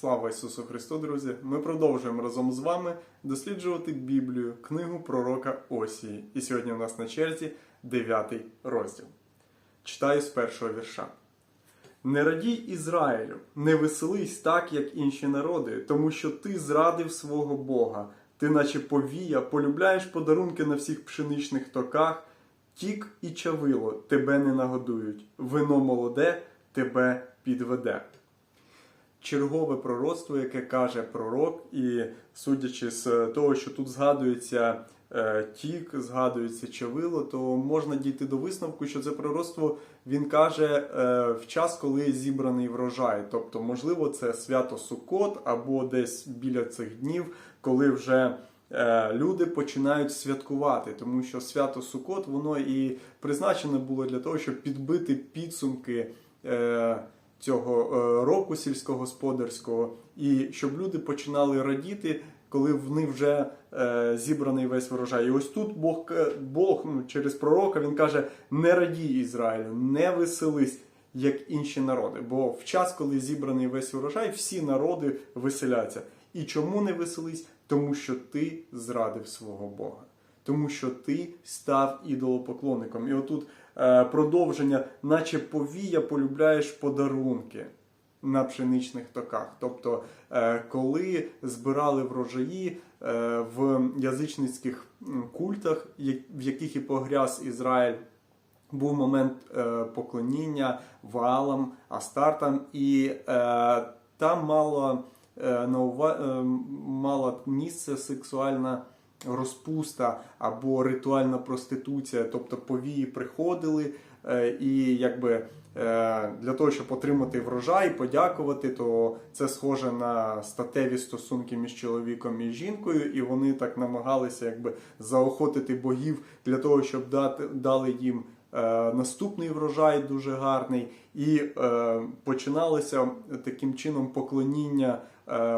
Слава Ісусу Христу, друзі! Ми продовжуємо разом з вами досліджувати Біблію, книгу пророка Осії. І сьогодні у нас на черзі 9 розділ. Читаю з першого вірша. Не радій Ізраїлю, не веселись так, як інші народи, тому що ти зрадив свого Бога. Ти, наче повія, полюбляєш подарунки на всіх пшеничних токах, тік і чавило тебе не нагодують, вино молоде тебе підведе чергове пророцтво, яке каже пророк, і судячи з того, що тут згадується е, тік, згадується чавило, то можна дійти до висновку, що це пророцтво він каже е, в час, коли зібраний врожай. Тобто, можливо, це свято Суккот або десь біля цих днів, коли вже. е, Люди починають святкувати, тому що свято Сукот воно і призначене було для того, щоб підбити підсумки е, цього е, року сільськогосподарського, і щоб люди починали радіти, коли в них вже е, зібраний весь врожай. І ось тут Бог, Бог ну, через пророка він каже: не радій Ізраїлю, не веселись. Як інші народи, бо в час, коли зібраний весь урожай, всі народи веселяться. І чому не веселись? Тому що ти зрадив свого Бога, тому що ти став ідолопоклонником. І отут е, продовження, наче повія, полюбляєш подарунки на пшеничних токах. Тобто, е, коли збирали врожаї е, в язичницьких культах, в яких і погряз Ізраїль. Був момент е, поклоніння Ваалам, Астартам, і е, там мало, е, е, мала місце сексуальна розпуста або ритуальна проституція. Тобто повії приходили е, і якби е, для того, щоб отримати врожай, подякувати, то це схоже на статеві стосунки між чоловіком і жінкою, і вони так намагалися якби заохотити богів для того, щоб дати дали їм. е, Наступний врожай дуже гарний, і починалося таким чином поклоніння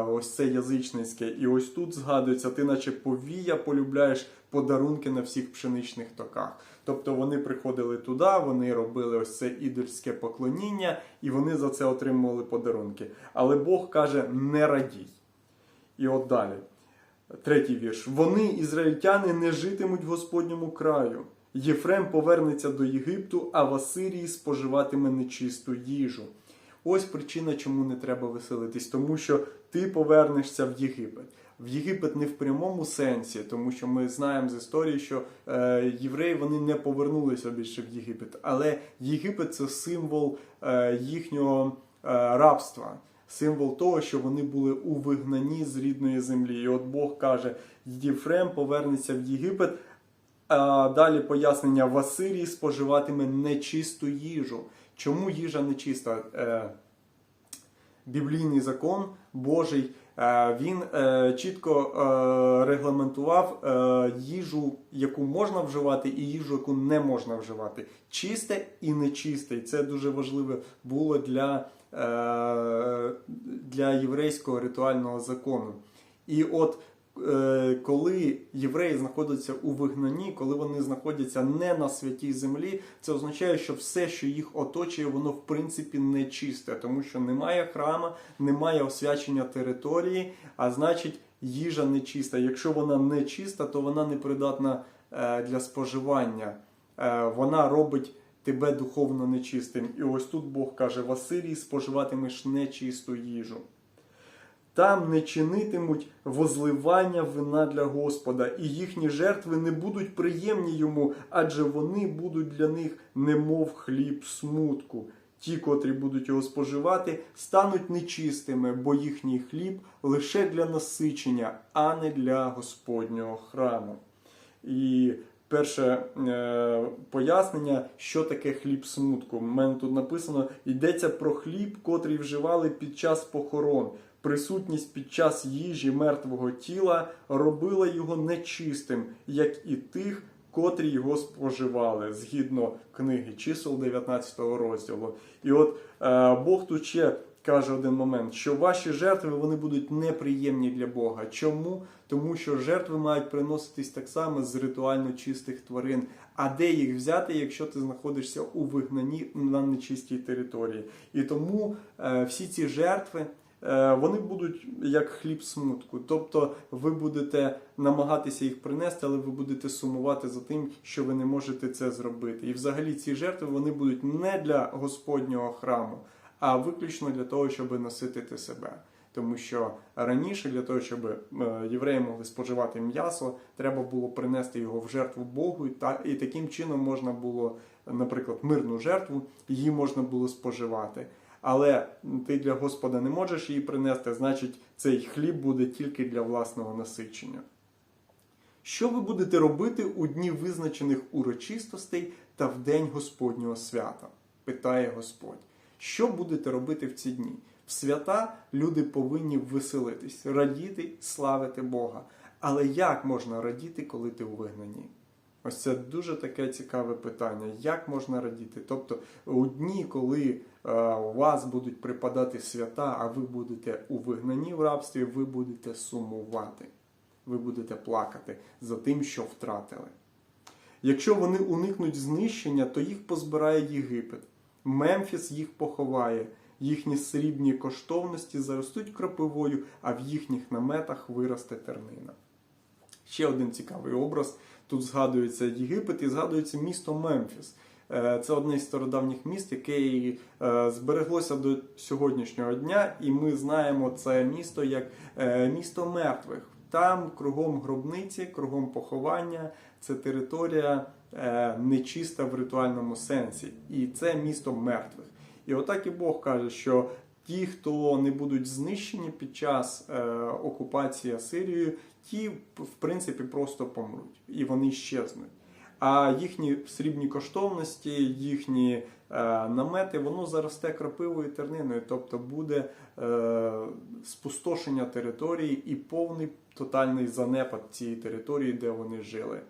ось це язичницьке. І ось тут згадується, ти наче повія полюбляєш подарунки на всіх пшеничних токах. Тобто вони приходили туди, вони робили ось це ідольське поклоніння, і вони за це отримували подарунки. Але Бог каже: не радій. І от далі. Третій вірш. Вони, ізраїльтяни, не житимуть в Господньому краю. Єфрем повернеться до Єгипту, а в Асирії споживатиме нечисту їжу. Ось причина, чому не треба веселитись, тому що ти повернешся в Єгипет. В Єгипет не в прямому сенсі, тому що ми знаємо з історії, що е, євреї вони не повернулися більше в Єгипет. Але Єгипет це символ е, їхнього е, рабства символ того, що вони були у вигнанні з рідної землі. І от Бог каже: Єфрем повернеться в Єгипет. А далі пояснення в Асирії споживатиме нечисту їжу. Чому їжа нечиста? Е, біблійний закон Божий, е, він е, чітко е, регламентував їжу, яку можна вживати, і їжу, яку не можна вживати. Чисте і нечисте. І це дуже важливе було для, для єврейського ритуального закону. І от коли євреї знаходяться у вигнанні, коли вони знаходяться не на святій землі, це означає, що все, що їх оточує, воно в принципі не чисте, тому що немає храма, немає освячення території, а значить їжа нечиста. Якщо вона не чиста, то вона не придатна е, для споживання. Е, Вона робить тебе духовно нечистим. І ось тут Бог каже: в Асирії споживатимеш нечисту їжу. Там не чинитимуть возливання вина для Господа, і їхні жертви не будуть приємні йому, адже вони будуть для них немов хліб смутку. Ті, котрі будуть його споживати, стануть нечистими, бо їхній хліб лише для насичення, а не для Господнього храму. І перше е, пояснення, що таке хліб смутку. У мене тут написано: йдеться про хліб, котрий вживали під час похорон. Присутність під час їжі мертвого тіла робила його нечистим, як і тих, котрі його споживали, згідно книги чисел 19 розділу. І от е, Бог тут ще каже один момент, що ваші жертви вони будуть неприємні для Бога. Чому? Тому що жертви мають приноситись так само з ритуально чистих тварин. А де їх взяти, якщо ти знаходишся у вигнанні на нечистій території? І тому е, всі ці жертви вони будуть як хліб смутку. Тобто ви будете намагатися їх принести, але ви будете сумувати за тим, що ви не можете це зробити. І взагалі ці жертви вони будуть не для Господнього храму, а виключно для того, щоб наситити себе. Тому що раніше для того, щоб е, євреї могли споживати м'ясо, треба було принести його в жертву Богу, і таким чином можна було, наприклад, мирну жертву, її можна було споживати. Але ти для Господа не можеш її принести, значить, цей хліб буде тільки для власного насичення. Що ви будете робити у дні визначених урочистостей та в день Господнього свята? питає Господь. Що будете робити в ці дні? В свята люди повинні веселитись, радіти, славити Бога. Але як можна радіти, коли ти у вигнанні? Ось це дуже таке цікаве питання. Як можна радіти? Тобто, у дні, коли е, у вас будуть припадати свята, а ви будете у вигнанні в рабстві, ви будете сумувати, ви будете плакати за тим, що втратили. Якщо вони уникнуть знищення, то їх позбирає Єгипет. Мемфіс їх поховає, їхні срібні коштовності заростуть кропивою, а в їхніх наметах виросте тернина. Ще один цікавий образ. Тут згадується Єгипет і згадується місто Мемфіс. Е, Це одне з стародавніх міст, яке е, збереглося до сьогоднішнього дня, і ми знаємо це місто як е, місто мертвих. Там кругом гробниці, кругом поховання, це територія нечиста в ритуальному сенсі. І це місто мертвих. І отак і Бог каже, що ті, хто не будуть знищені під час е, окупації Асирією, ті, в принципі, просто помруть і вони щезнуть. А їхні срібні коштовності, їхні е, намети, воно заросте крапивою терниною, тобто буде е, спустошення території і повний тотальний занепад цієї території, де вони жили.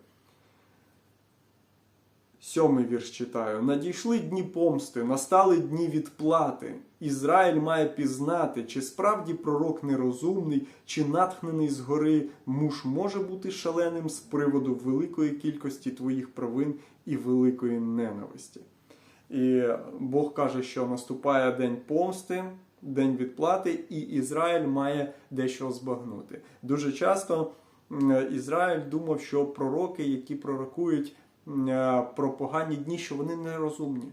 Сьомий вірш читаю. Надійшли дні помсти, настали дні відплати. Ізраїль має пізнати, чи справді пророк нерозумний, чи натхнений згори муж може бути шаленим з приводу великої кількості твоїх провин і великої ненависті. І Бог каже, що наступає день помсти, день відплати, і Ізраїль має дещо збагнути. Дуже часто Ізраїль думав, що пророки, які пророкують про погані дні, що вони нерозумні.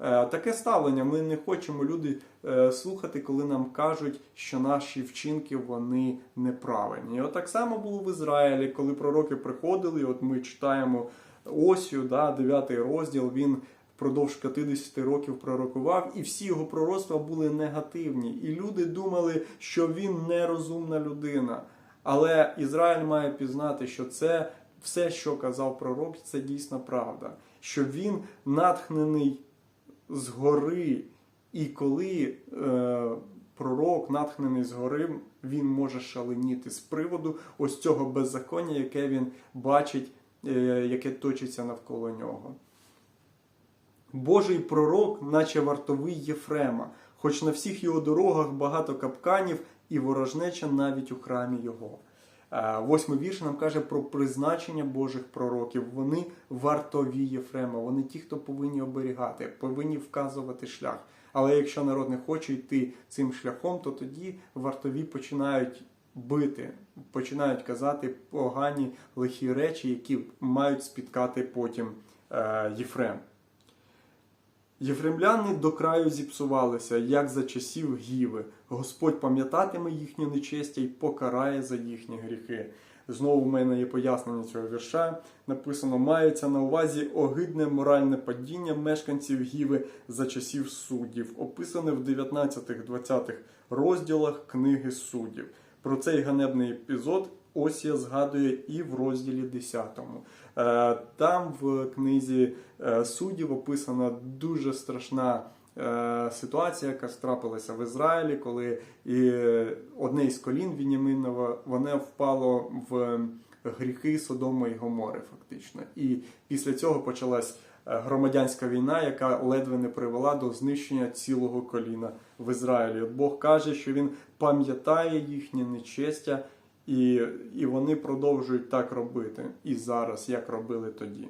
Е, Таке ставлення ми не хочемо люди е, слухати, коли нам кажуть, що наші вчинки вони неправильні. І от так само було в Ізраїлі, коли пророки приходили. От ми читаємо Осію, да, 9 розділ. Він впродовж 50 років пророкував, і всі його пророцтва були негативні. І люди думали, що він нерозумна людина. Але Ізраїль має пізнати, що це все, що казав пророк, це дійсно правда. Що він натхнений згори, і коли е, пророк, натхнений згори, він може шаленіти з приводу ось цього беззаконня, яке він бачить, е, яке точиться навколо нього. Божий пророк, наче вартовий Єфрема, хоч на всіх його дорогах багато капканів і ворожнеча навіть у храмі його. Е, Восьмий вірш нам каже про призначення Божих пророків. Вони вартові Єфрема, вони ті, хто повинні оберігати, повинні вказувати шлях. Але якщо народ не хоче йти цим шляхом, то тоді вартові починають бити, починають казати погані лихі речі, які мають спіткати потім е, Єфрем. Єфремляни до краю зіпсувалися, як за часів гіви. Господь пам'ятатиме їхнє нечестя і покарає за їхні гріхи. Знову в мене є пояснення цього вірша. Написано: мається на увазі огидне моральне падіння мешканців Гіви за часів суддів, описане в 19-20 розділах книги суддів. Про цей ганебний епізод Осія згадує і в розділі 10. Е, Там в книзі е, суддів описана дуже страшна ситуація, яка трапилася в Ізраїлі, коли і одне із колін Вініминова воно впало в гріхи Содома і Гомори, фактично. І після цього почалась е, громадянська війна, яка ледве не привела до знищення цілого коліна в Ізраїлі. От Бог каже, що він пам'ятає їхнє нечестя. І, і вони продовжують так робити і зараз, як робили тоді.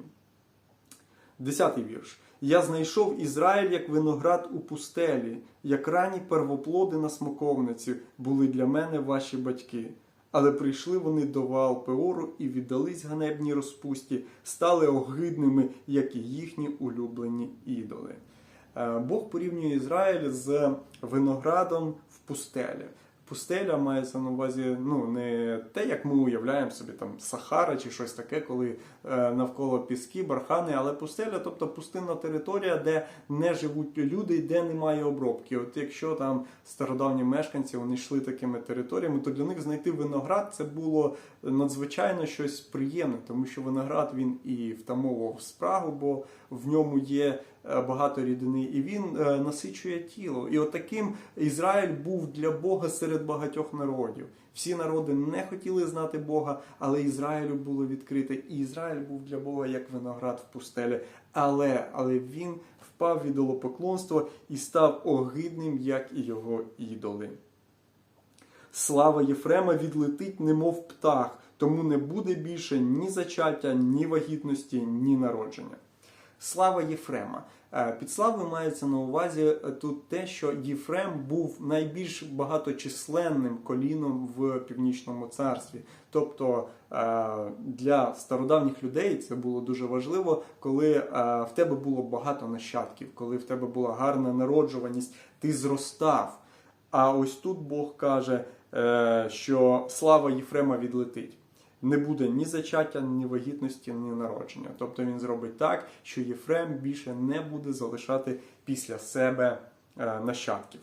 Десятий вірш. Я знайшов Ізраїль як виноград у пустелі, як ранні первоплоди на смоковниці були для мене ваші батьки. Але прийшли вони до Ваал Пеору і віддались ганебній розпусті, стали огидними, як і їхні улюблені ідоли. Е, Бог порівнює Ізраїль з виноградом в пустелі. Пустеля мається на увазі ну, не те, як ми уявляємо собі, там Сахара чи щось таке, коли е, навколо піски, бархани, але пустеля, тобто пустинна територія, де не живуть люди, де немає обробки. От якщо там стародавні мешканці вони йшли такими територіями, то для них знайти виноград це було надзвичайно щось приємне, тому що виноград він і втамовував спрагу, бо в ньому є е, багато рідини, і він е, насичує тіло. І от Ізраїль був для Бога серед багатьох народів. Всі народи не хотіли знати Бога, але Ізраїлю було відкрите, і Ізраїль був для Бога як виноград в пустелі. Але, але він впав в ідолопоклонство і став огидним, як і його ідоли. Слава Єфрема відлетить, немов птах, тому не буде більше ні зачаття, ні вагітності, ні народження. Слава Єфрема. Е, Під славою мається на увазі е, тут те, що Єфрем був найбільш багаточисленним коліном в північному царстві. Тобто е, для стародавніх людей це було дуже важливо, коли в тебе було багато нащадків, коли в тебе була гарна народжуваність, ти зростав. А ось тут Бог каже, що слава Єфрема відлетить. Не буде ні зачаття, ні вагітності, ні народження. Тобто він зробить так, що Єфрем більше не буде залишати після себе е, нащадків.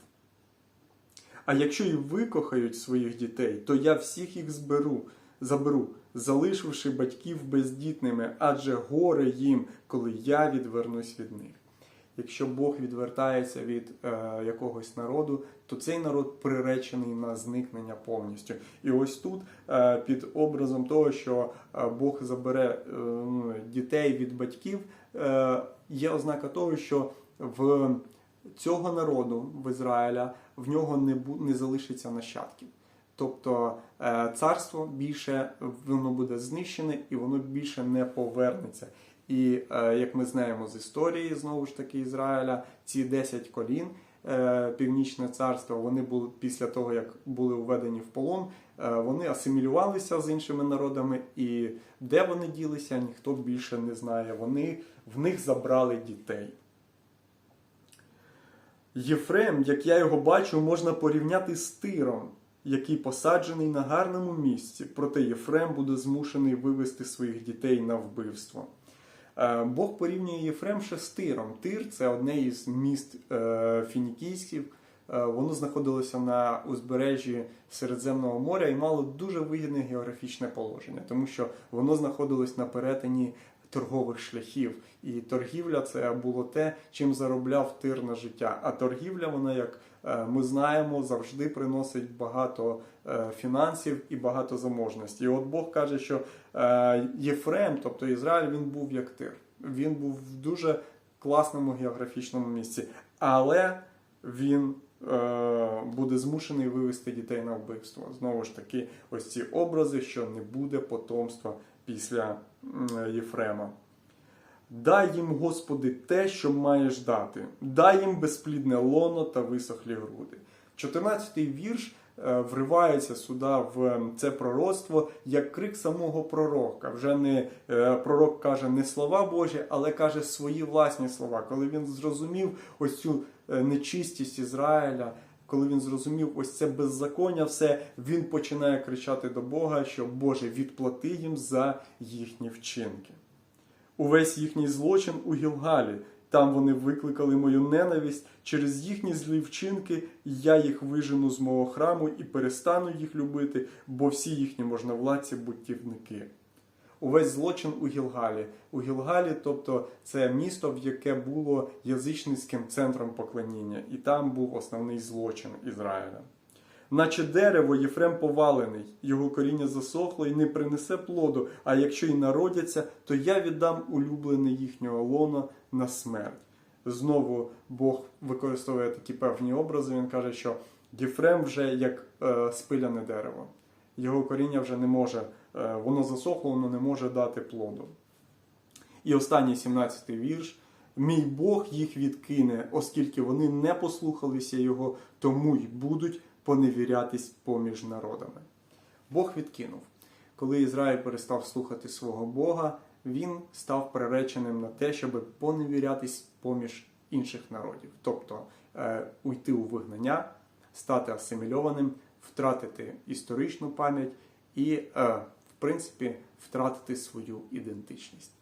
А якщо і викохають своїх дітей, то я всіх їх зберу, заберу, залишивши батьків бездітними, адже горе їм, коли я відвернусь від них. Якщо Бог відвертається від е, якогось народу, то цей народ приречений на зникнення повністю. І ось тут, е, під образом того, що е, Бог забере е, ну, дітей від батьків, е, є ознака того, що в цього народу в Ізраїля в нього не, не залишиться нащадків. Тобто е, царство більше воно буде знищене і воно більше не повернеться. І е, як ми знаємо з історії знову ж таки Ізраїля, ці 10 колін е, Північне царство, вони були після того, як були введені в полон, е, вони асимілювалися з іншими народами, і де вони ділися, ніхто більше не знає. Вони в них забрали дітей. Єфрем, як я його бачу, можна порівняти з тиром, який посаджений на гарному місці, проте Єфрем буде змушений вивести своїх дітей на вбивство. Е, Бог порівнює Єфрем ще з Тиром. Тир це одне із міст е, фінікійських. Е, Воно знаходилося на узбережжі Середземного моря і мало дуже вигідне географічне положення, тому що воно знаходилось на перетині торгових шляхів. І торгівля це було те, чим заробляв тир на життя. А торгівля, вона, як ми знаємо, завжди приносить багато е, фінансів і багато заможності. І от Бог каже, що е, Єфрем, тобто Ізраїль, він був як тир. Він був в дуже класному географічному місці, але він е, буде змушений вивести дітей на вбивство. Знову ж таки, ось ці образи, що не буде потомства після Єфрема. Дай їм, Господи, те, що маєш дати. Дай їм безплідне лоно та висохлі груди. 14-й вірш е, вривається сюди в це пророцтво як крик самого пророка. Вже не е, пророк каже не слова Божі, але каже свої власні слова. Коли він зрозумів ось цю е, нечистість Ізраїля, коли він зрозумів ось це беззаконня, все він починає кричати до Бога, що Боже, відплати їм за їхні вчинки. Увесь їхній злочин у Гілгалі. Там вони викликали мою ненависть через їхні злі вчинки. Я їх вижену з мого храму і перестану їх любити, бо всі їхні можновладці бутівники. Увесь злочин у Гілгалі. У Гілгалі, тобто це місто, в яке було язичницьким центром поклоніння, і там був основний злочин Ізраїля. Наче дерево Єфрем повалений, його коріння засохло і не принесе плоду, а якщо й народяться, то я віддам улюблене їхнього лона на смерть. Знову Бог використовує такі певні образи. Він каже, що Єфрем вже як е, спиляне дерево. Його коріння вже не може, е, воно засохло, воно не може дати плоду. І останній 17-й вірш. Мій Бог їх відкине, оскільки вони не послухалися його, тому й будуть поневірятись поміж народами. Бог відкинув. Коли Ізраїль перестав слухати свого Бога, він став приреченим на те, щоб поневірятись поміж інших народів, тобто е, уйти у вигнання, стати асимільованим, втратити історичну пам'ять і, е, в принципі, втратити свою ідентичність.